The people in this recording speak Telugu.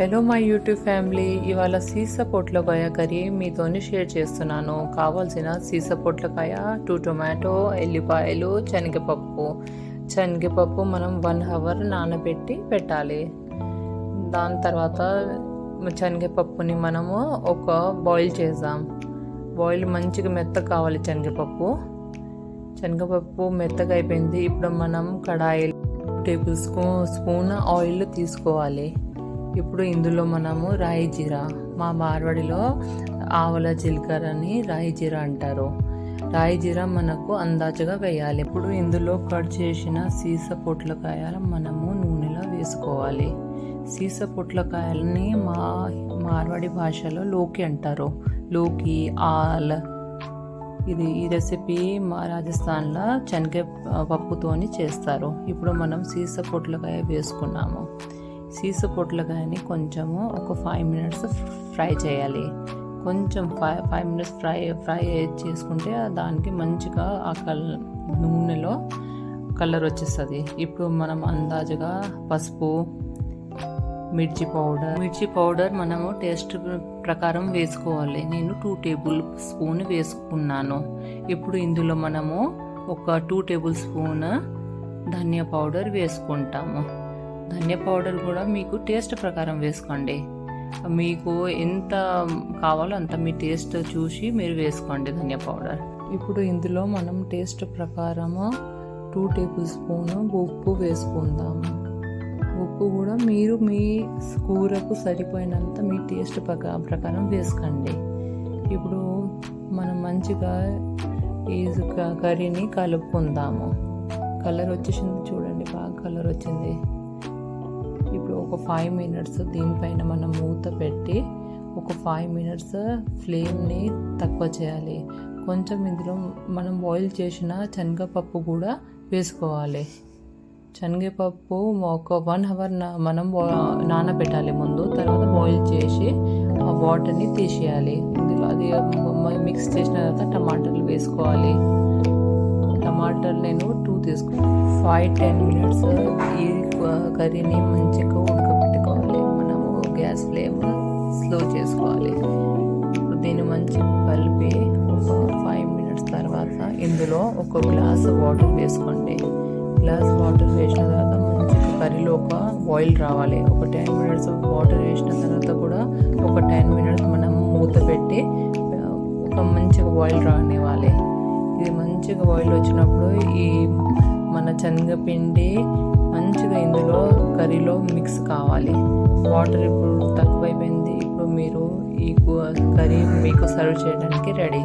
Hello my YouTube family. ఇవాళ సీస పొట్లకాయ కర్రీ మీతోని షేర్ చేస్తున్నాను. కావాల్సిన సీస పొట్లకాయ టూ టొమాటో ఎల్లిపాయలు శనగపప్పు. శనగపప్పు మనం వన్ అవర్ నానబెట్టి పెట్టాలి. దాని తర్వాత శనగపప్పుని మనము ఒక బాయిల్ చేద్దాం. బాయిల్ మంచిగా మెత్త కావాలి శనగపప్పు. శనగపప్పు మెత్తగా అయిపోయింది. ఇప్పుడు మనం కడాయి టేబుల్ స్పూన్ స్పూన్ ఆయిల్ తీసుకోవాలి. ఇప్పుడు ఇందులో మనము రాయి జీరా మా మార్వాడిలో ఆవల జీలకర్ర అని రాయి జీరా అంటారు. రాయి జీరా మనకు అందాజుగా వేయాలి. ఇప్పుడు ఇందులో కట్ చేసిన సీస పొట్లకాయలు మనము నూనెలో వేసుకోవాలి. సీస పొట్లకాయలని మా మార్వాడి భాషలో లోకి అంటారు. లోకి ఆల్. ఇది ఈ రెసిపీ మా రాజస్థాన్లో శనగ పప్పుతోని చేస్తారు. ఇప్పుడు మనం సీస పొట్లకాయ వేసుకున్నాము. సీస పొట్లకాయని కొంచెము ఒక ఫైవ్ మినిట్స్ ఫ్రై చేయాలి. కొంచెం five five minutes fry fry చేసుకుంటే దానికి మంచిగా ఆ కల్ నూనెలో కలర్ వచ్చేస్తుంది. ఇప్పుడు మనం అందాజుగా పసుపు మిర్చి పౌడర్ మిర్చి పౌడర్ మనము టేస్ట్ ప్రకారం వేసుకోవాలి. నేను టూ టేబుల్ స్పూన్ వేసుకున్నాను. ఇప్పుడు ఇందులో మనము ఒక టూ టేబుల్ స్పూన్ ధనియా పౌడర్ వేసుకుంటాము. ధనియా పౌడర్ కూడా మీకు టేస్ట్ ప్రకారం వేసుకోండి. మీకు ఎంత కావాలో అంత మీ టేస్ట్ చూసి మీరు వేసుకోండి ధనియా పౌడర్. ఇప్పుడు ఇందులో మనం టేస్ట్ ప్రకారము టూ టేబుల్ స్పూన్ ఉప్పు వేసుకుందాము. ఉప్పు కూడా మీరు మీ కూరకు సరిపోయినంత మీ టేస్ట్ ప్రకారం వేసుకోండి. ఇప్పుడు మనం మంచిగా ఈ కర్రీని కలుపుకుందాము. కలర్ వచ్చేసింది చూడండి బాగా కలర్ వచ్చింది. ఒక ఫైవ్ మినిట్స్ దీనిపైన మనం మూత పెట్టి ఒక ఫైవ్ మినిట్స్ ఫ్లేమ్ని తక్కువ చేయాలి. కొంచెం ఇందులో మనం బాయిల్ చేసిన శనగపప్పు కూడా వేసుకోవాలి. శనగపప్పు ఒక వన్ అవర్ మనం నానబెట్టాలి ముందు. తర్వాత బాయిల్ చేసి ఆ వాటర్ని తీసేయాలి. ఇందులో అది మిక్స్ చేసిన తర్వాత టమాటాలు వేసుకోవాలి. టమాటాలు నేను టూ తీసుకున్నాను ఫైవ్ టెన్ మినిట్స్ ఈ కర్రీని మంచిగా గ్యాస్ ఫ్లేమ్ స్లో చేసుకోవాలి. దీన్ని మంచిగా కలిపి ఒక ఫైవ్ మినిట్స్ తర్వాత ఇందులో ఒక గ్లాస్ వాటర్ వేసుకోండి. గ్లాస్ వాటర్ వేసిన తర్వాత మంచిగా కర్రీలో ఒక బాయిల్ రావాలి. ఒక టెన్ మినిట్స్ వాటర్ వేసిన తర్వాత కూడా ఒక టెన్ మినిట్స్ మనం మూత పెట్టి ఒక మంచిగా బాయిల్ రానివ్వాలి. ఇది మంచిగా బాయిల్ వచ్చినప్పుడు ఈ మన శనగపిండి మంచిగా ఇందులో కర్రీలో మిక్స్ కావాలి. వాటర్ ఇప్పుడు తక్కువైపోయింది. ఇప్పుడు మీరు ఈ కర్రీ మీకు సర్వ్ చేయడానికి రెడీ